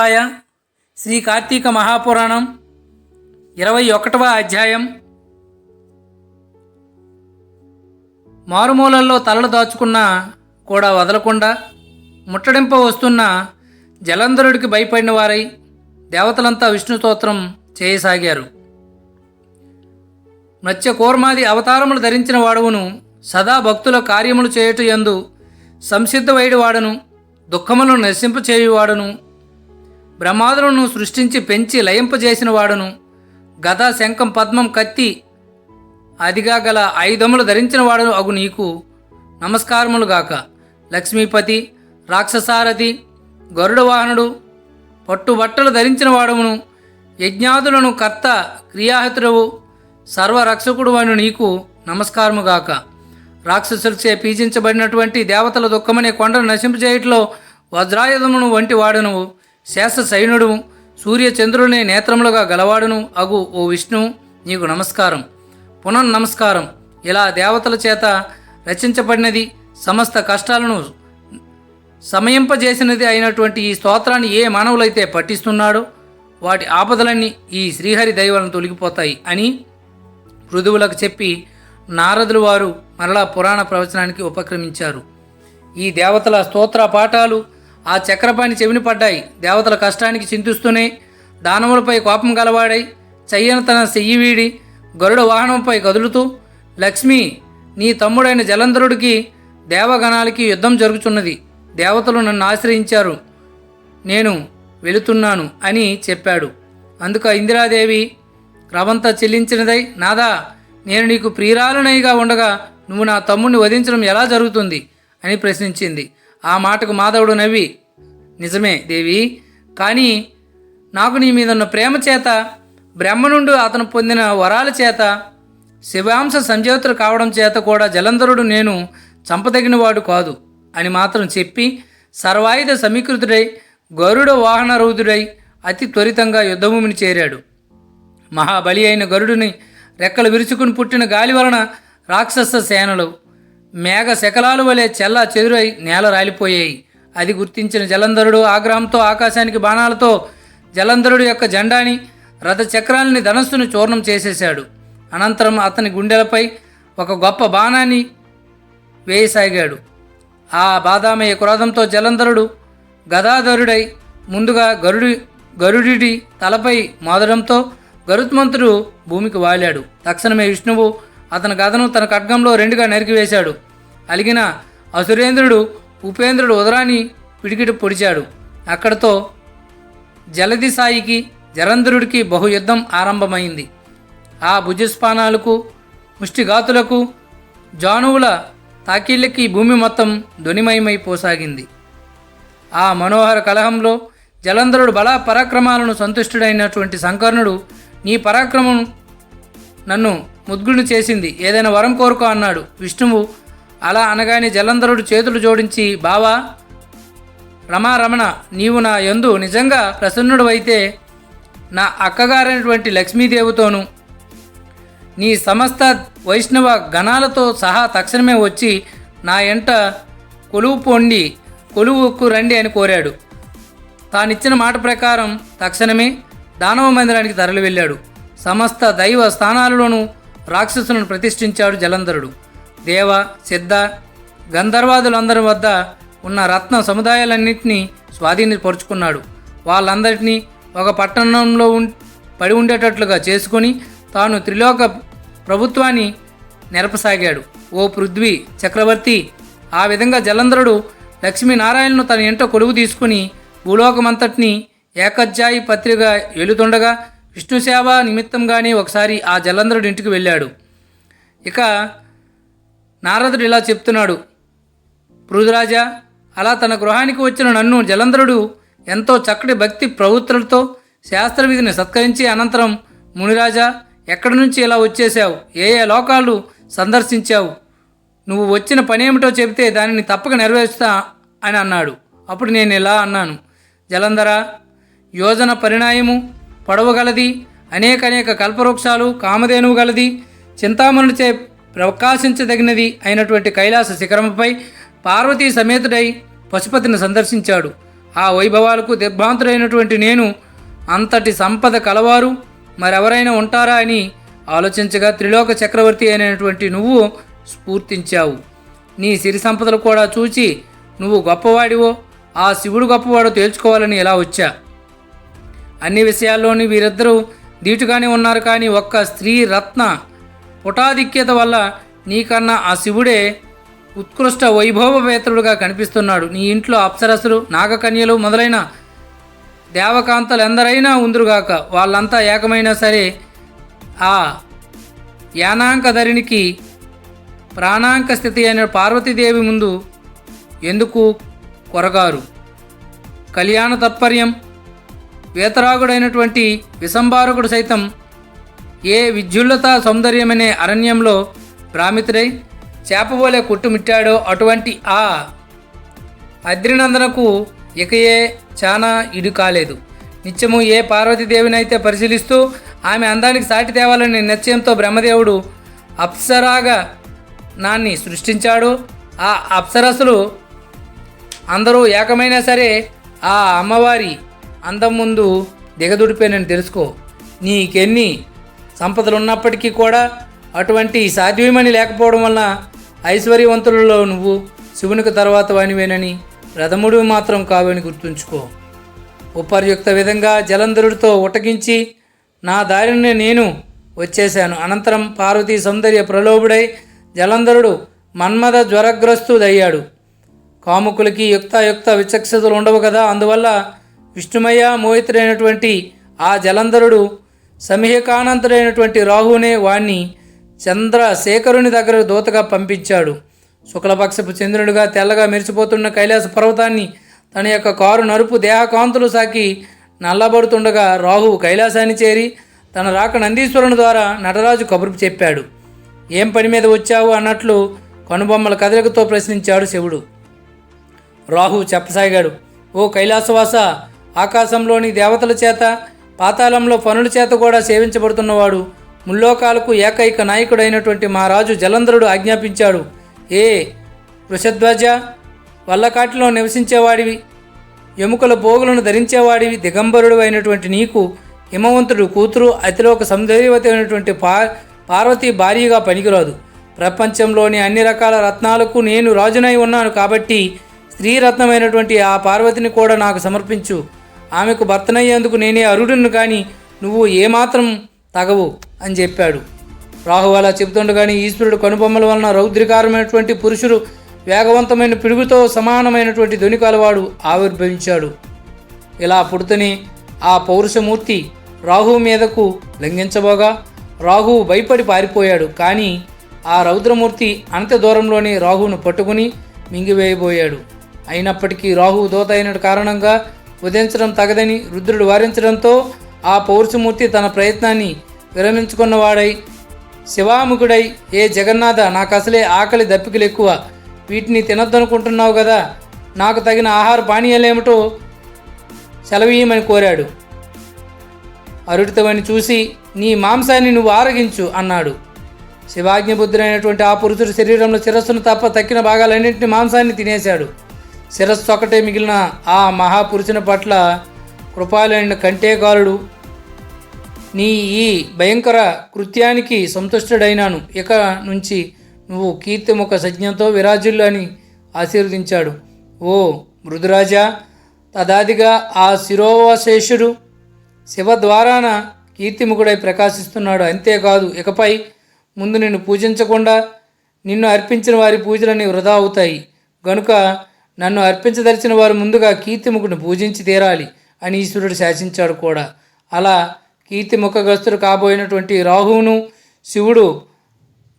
శివాయ శ్రీ కార్తీక మహాపురాణం ఇరవై ఒకటవ అధ్యాయం. మారుమూలల్లో తలలు దాచుకున్న కూడా వదలకుండా ముట్టడింప వస్తున్న జలంధరుడికి భయపడిన వారై దేవతలంతా విష్ణు స్తోత్రం చేయసాగారు. మత్స్య కూర్మాది అవతారములు ధరించిన వాడవును సదా భక్తుల కార్యములు చేయుట యందు వాడను దుఃఖములను నశింపచేయువాడును బ్రహ్మాదులను సృష్టించి పెంచి లయింపజేసిన వాడును గద శంఖం పద్మం కత్తి అదిగా గల ఆయుధములు ధరించిన వాడును అగు నీకు. నమస్కారములు గాక. లక్ష్మీపతి రాక్షసారథి గరుడ వాహనుడు పట్టుబట్టలు ధరించిన వాడమును యజ్ఞాదులను కర్త క్రియాహితుడవు సర్వరక్షకుడు అని నీకు నమస్కారముగాక రాక్షసులచే పీజించబడినటువంటి దేవతల దుఃఖమనే కొండను నశింపజేయట్లో వజ్రాయుధమును వంటి వాడును శేష సైనుడు సూర్యచంద్రుని నేత్రములుగా గలవాడును అగు ఓ విష్ణు నీకు నమస్కారం. పునః నమస్కారం. ఇలా దేవతల చేత రచించబడినది సమస్త కష్టాలను సమయింపజేసినది అయినటువంటి ఈ స్తోత్రాన్ని ఏ మానవులైతే పఠిస్తున్నాడో వాటి ఆపదలన్నీ ఈ శ్రీహరి దైవాలను తొలగిపోతాయి అని పృథువులకు చెప్పి నారదులు వారు మరలా పురాణ ప్రవచనానికి ఉపక్రమించారు. ఈ దేవతల స్తోత్ర పాఠాలు ఆ చక్రపాణి చెవిని పడ్డాయి. దేవతల కష్టానికి చింతిస్తూనే దానములపై కోపం గలవాడై చెయ్యను తన సెయ్యి వీడి గరుడ వాహనంపై కదులుతూ లక్ష్మి నీ తమ్ముడైన జలంధరుడికి దేవగణాలకి యుద్ధం జరుగుతున్నది దేవతలు నన్ను ఆశ్రయించారు. నేను వెళుతున్నాను అని చెప్పాడు. అందుకు ఇందిరాదేవి రవంతా చెల్లించినదై నాదా నేను నీకు ప్రియురాలనైగా ఉండగా నువ్వు నా తమ్ముడిని వధించడం ఎలా జరుగుతుంది? అని ప్రశ్నించింది. ఆ మాటకు మాధవుడు నవ్వి నిజమే దేవి కానీ నాకు నీ మీద ఉన్న ప్రేమ చేత బ్రహ్మ నుండి అతను పొందిన వరాల చేత శివాంశ సంజాతులు కావడం చేత కూడా జలంధరుడు నేను చంపదగినవాడు కాదు అని మాత్రం చెప్పి సర్వాయుధ సమీకృతుడై గరుడ వాహనరూధుడై అతి త్వరితంగా యుద్ధభూమిని చేరాడు. మహాబలి అయిన గరుడిని రెక్కలు విరుచుకుని పుట్టిన గాలి వలన రాక్షస సేనలు మేఘ శకలాలు వలె చెల్ల చెదురై నేల రాలిపోయాయి. అది గుర్తించిన జలంధరుడు ఆగ్రహంతో ఆకాశానికి బాణాలతో జలంధరుడు యొక్క జెండాని రథ చక్రాలని ధనస్సును చూర్ణం చేసేశాడు. అనంతరం అతని గుండెలపై ఒక గొప్ప బాణాన్ని వేయసాగాడు. ఆ బాదామయ్య క్రోధంతో జలంధరుడు గదాధరుడై ముందుగా గరుడి గరుడి తలపై మోదడంతో గరుత్మంతుడు భూమికి వాలాడు. తక్షణమే విష్ణువు అతని గదను తన ఖడ్గంలో రెండుగా నరికివేశాడు అలిగిన అసురేంద్రుడు ఉపేంద్రుడు ఉదరాన్ని పిడికిటి పొడిచాడు. అక్కడతో జలది సాయికి జలంధరుడికి బహుయుద్ధం ఆరంభమైంది. ఆ భుజస్పానాలకు ముష్టిఘాతులకు జానువుల తాకీళ్ళకి భూమి మొత్తం ధ్వనిమయమైపోసాగింది ఆ మనోహర కలహంలో జలంధరుడు బల పరాక్రమాలను సంతుష్టుడైనటువంటి శంకర్ణుడు నీ పరాక్రమం నన్ను ముద్గుడిని చేసింది. ఏదైనా వరం కోరుకో అన్నాడు. విష్ణువు అలా అనగానే జలంధరుడు చేతులు జోడించి బావా రమారమణ నీవు నా యందు నిజంగా ప్రసన్నుడు అయితే నా అక్కగారైనటువంటి లక్ష్మీదేవితోనూ నీ సమస్త వైష్ణవ గణాలతో సహా తక్షణమే వచ్చి నా ఎంట కొలువు పొండి కొలువుకు రండి అని కోరాడు. తానిచ్చిన మాట ప్రకారం తక్షణమే దానవ మందిరానికి తరలి వెళ్ళాడు. సమస్త దైవ స్థానాలలోనూ రాక్షసులను ప్రతిష్ఠించాడు జలంధరుడు. దేవ సిద్ధ గంధర్వాదులందరి వద్ద ఉన్న రత్న సముదాయాలన్నింటినీ స్వాధీనపరుచుకున్నాడు. వాళ్ళందరినీ ఒక పట్టణంలో ఉం పడి ఉండేటట్లుగా చేసుకొని తాను త్రిలోక ప్రభుత్వాన్ని నెరపసాగాడు ఓ పృథ్వీ చక్రవర్తి ఆ విధంగా జలంధరుడు లక్ష్మీనారాయణను తన ఇంట కొలువు తీసుకుని భూలోకమంతటిని ఏకజ్జాయి పత్రిక వెళుతుండగా విష్ణు సేవ నిమిత్తంగానే ఒకసారి ఆ జలంధరుడి ఇంటికి వెళ్ళాడు. ఇక నారదుడు ఇలా చెప్తున్నాడు. పృథురాజా అలా తన గృహానికి వచ్చిన నన్ను జలంధరుడు ఎంతో చక్కటి భక్తి ప్రవృత్తులతో శాస్త్రవిధిని సత్కరించి అనంతరం మునిరాజా ఎక్కడి నుంచి ఇలా వచ్చేసావు ఏ ఏ లోకాలు సందర్శించావు? నువ్వు వచ్చిన పనేమిటో చెబితే దానిని తప్పక నెరవేరుస్తా అని అన్నాడు. అప్పుడు నేను ఇలా అన్నాను. జలంధర యోజన పరిణాయము పొడవగలది అనేక అనేక కల్పవృక్షాలు కామధేనువు గలది చింతామణిచే ప్రకాశించదగినది అయినటువంటి కైలాస శిఖరముపై పార్వతీ సమేతుడై పశుపతిని సందర్శించాడు. ఆ వైభవాలకు దిగ్భాంతుడైనటువంటి నేను అంతటి సంపద కలవారు మరెవరైనా ఉంటారా అని ఆలోచించగా త్రిలోక చక్రవర్తి అయినటువంటి నువ్వు స్ఫూర్తించావు. నీ సిరి సంపదలు కూడా చూచి నువ్వు గొప్పవాడివో ఆ శివుడు గొప్పవాడో తేల్చుకోవాలని ఎలా వచ్చా? అన్ని విషయాల్లోని వీరిద్దరూ ధీటుగానే ఉన్నారు కానీ ఒక్క స్త్రీ రత్న పుటాధిక్యత వల్ల నీకన్నా ఆ శివుడే ఉత్కృష్ట వైభవవేతరుడుగా కనిపిస్తున్నాడు. నీ ఇంట్లో అప్సరసులు నాగకన్యలు మొదలైన దేవకాంతలు ఎందరైనా ఉందరుగాక. వాళ్ళంతా ఏకమైనా సరే ఆ యానాంకధరినికి ప్రాణాంక స్థితి అయిన పార్వతీదేవి ముందు ఎందుకు కొరగారు? కళ్యాణ తత్పర్యం వేతరాగుడైనటువంటి విసంబారకుడు సైతం ఏ విద్యుల్లత సౌందర్యమనే అరణ్యంలో భ్రామితుడై చేపబోలే కొట్టుమిట్టాడో అటువంటి ఆ అద్రినందనకు ఇకయే చాలా ఇడు కాలేదు. నిత్యము ఏ పార్వతీదేవినైతే పరిశీలిస్తూ ఆమె అందానికి సాటి తేవాలని నిశ్చయంతో బ్రహ్మదేవుడు అప్సరాగా నాన్ని సృష్టించాడు. ఆ అప్సరసులు అందరూ ఏకమైనా సరే ఆ అమ్మవారి అందం ముందు దిగదుడిపోయినని తెలుసుకో. నీకెన్ని సంపదలు ఉన్నప్పటికీ కూడా అటువంటి సాధ్యమని లేకపోవడం వలన ఐశ్వర్యవంతులలో నువ్వు శివునికి తర్వాత వానివేనని రథముడు మాత్రం కావని గుర్తుంచుకో. ఉపర్యుక్త విధంగా జలంధరుడితో ఉటకించి నా దారిని నేను వచ్చేశాను. అనంతరం పార్వతీ సౌందర్య ప్రలోభుడై జలంధరుడు మన్మథ జ్వరగ్రస్తుడయ్యాడు. కాముకులకి యుక్తాయుక్త విచక్షతలు ఉండవు కదా అందువల్ల విష్ణుమయ్య మోహితుడైనటువంటి ఆ జలంధరుడు సమీహకానంతుడైనటువంటి రాహునే వాణ్ణి చంద్రశేఖరుని దగ్గర దూతగా పంపించాడు. శుక్లపక్షపు చంద్రుడిగా తెల్లగా మెరిసిపోతున్న కైలాస పర్వతాన్ని తన యొక్క కారు నరుపు దేహకాంతులు సాకి నల్లబడుతుండగా రాహు కైలాసాన్ని చేరి తన రాక నందీశ్వరుని ద్వారా నటరాజు కబురు చెప్పాడు. ఏం పని మీద వచ్చావు? అన్నట్లు కనుబొమ్మల కదలికతో ప్రశ్నించాడు శివుడు. రాహు చెప్పసాగాడు ఓ కైలాసవాస ఆకాశంలోని దేవతల చేత పాతాళంలో పనుల చేత కూడా సేవించబడుతున్నవాడు ముల్లోకాలకు ఏకైక నాయకుడైనటువంటి మా రాజు జలంధరుడు ఆజ్ఞాపించాడు. ఏ వృషధ్వజ వల్లకాటిలో నివసించేవాడివి ఎముకల పోగులను ధరించేవాడివి దిగంబరుడు అయినటువంటి నీకు హిమవంతుడు కూతురు అతిలోక సౌందర్యవతి అయినటువంటి పా పార్వతి భారీగా పనికిరాదు. ప్రపంచంలోని అన్ని రకాల రత్నాలకు నేను రాజునై ఉన్నాను కాబట్టి స్త్రీరత్నమైనటువంటి ఆ పార్వతిని కూడా నాకు సమర్పించు. ఆమెకు భర్తనయ్యేందుకు నేనే అరుడును కానీ నువ్వు ఏమాత్రం తగవు అని చెప్పాడు. రాహు అలా చెబుతుండగానే ఈశ్వరుడు కనుబొమ్మల వలన రౌద్రికారమైనటువంటి పురుషుడు వేగవంతమైన పిడుగుతో సమానమైనటువంటి ధ్వని కలవాడు ఆవిర్భవించాడు. ఇలా పుడుతూనే ఆ పౌరుషమూర్తి రాహు మీదకు లంఘించబోగా రాహు భయపడి పారిపోయాడు. కానీ ఆ రౌద్రమూర్తి అంత దూరంలోనే రాహును పట్టుకుని మింగివేయబోయాడు. అయినప్పటికీ రాహు దోత అయిన కారణంగా ఉదయించడం తగదని రుద్రుడు వారించడంతో ఆ పౌరుషమూర్తి తన ప్రయత్నాన్ని విరమించుకున్నవాడై శివాముఖుడై ఏ జగన్నాథ నాకు అసలే ఆకలి దప్పికలు ఎక్కువ వీటిని తినొద్దనుకుంటున్నావు కదా నాకు తగిన ఆహార పానీయాలేమిటో సెలవీయమని కోరాడు. అరుడితవని చూసి నీ మాంసాన్ని నువ్వు ఆరగించు అన్నాడు. శివాజ్ఞబుద్ధుడైనటువంటి ఆ పురుషుడు శరీరంలో శిరస్సును తప్ప తక్కిన భాగాలన్నింటినీ మాంసాన్ని తినేశాడు. శిరస్సు ఒకటే మిగిలిన ఆ మహాపురుషుని పట్ల కృపాలైన కంటేకాలుడు నీ ఈ భయంకర కృత్యానికి సంతుష్టుడైనాను. ఇక నుంచి నువ్వు కీర్తిముఖ సజ్ఞంతో విరాజులు అని ఆశీర్వదించాడు. ఓ మృదురాజా తదాదిగా ఆ శిరోవశేషుడు శివ ద్వారాన కీర్తిముఖుడై ప్రకాశిస్తున్నాడు. అంతేకాదు ఇకపై ముందు నిన్ను పూజించకుండా నిన్ను అర్పించిన వారి పూజలన్నీ వృధా అవుతాయి. గనుక నన్ను అర్పించదలిచిన వారు ముందుగా కీర్తిముఖుని పూజించి తీరాలి అని ఈశ్వరుడు శాసించాడు కూడా. అలా కీర్తిముఖగస్తుడు కాబోయినటువంటి రాహువును శివుడు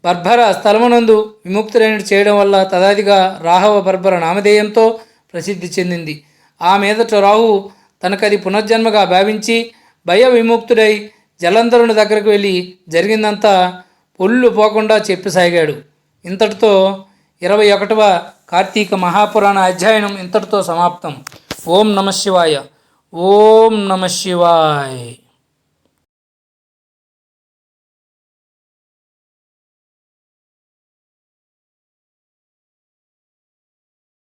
బర్భర స్థలమునందు విముక్తులైన చేయడం వల్ల తదాదిగా రాహవ బర్భర నామధేయంతో ప్రసిద్ధి చెందింది. ఆ మీదట రాహు తనకది పునర్జన్మగా భావించి భయ విముక్తుడై జలంధరుని దగ్గరకు వెళ్ళి జరిగిందంతా పొల్లు పోకుండా చెప్పసాగాడు. ఇంతటితో ఇరవై ఒకటవ కార్తీక మహాపురాణ అధ్యయనం ఇంతటితో సమాప్తం. ఓం నమ శివాయ. ఓం నమ శివాయ.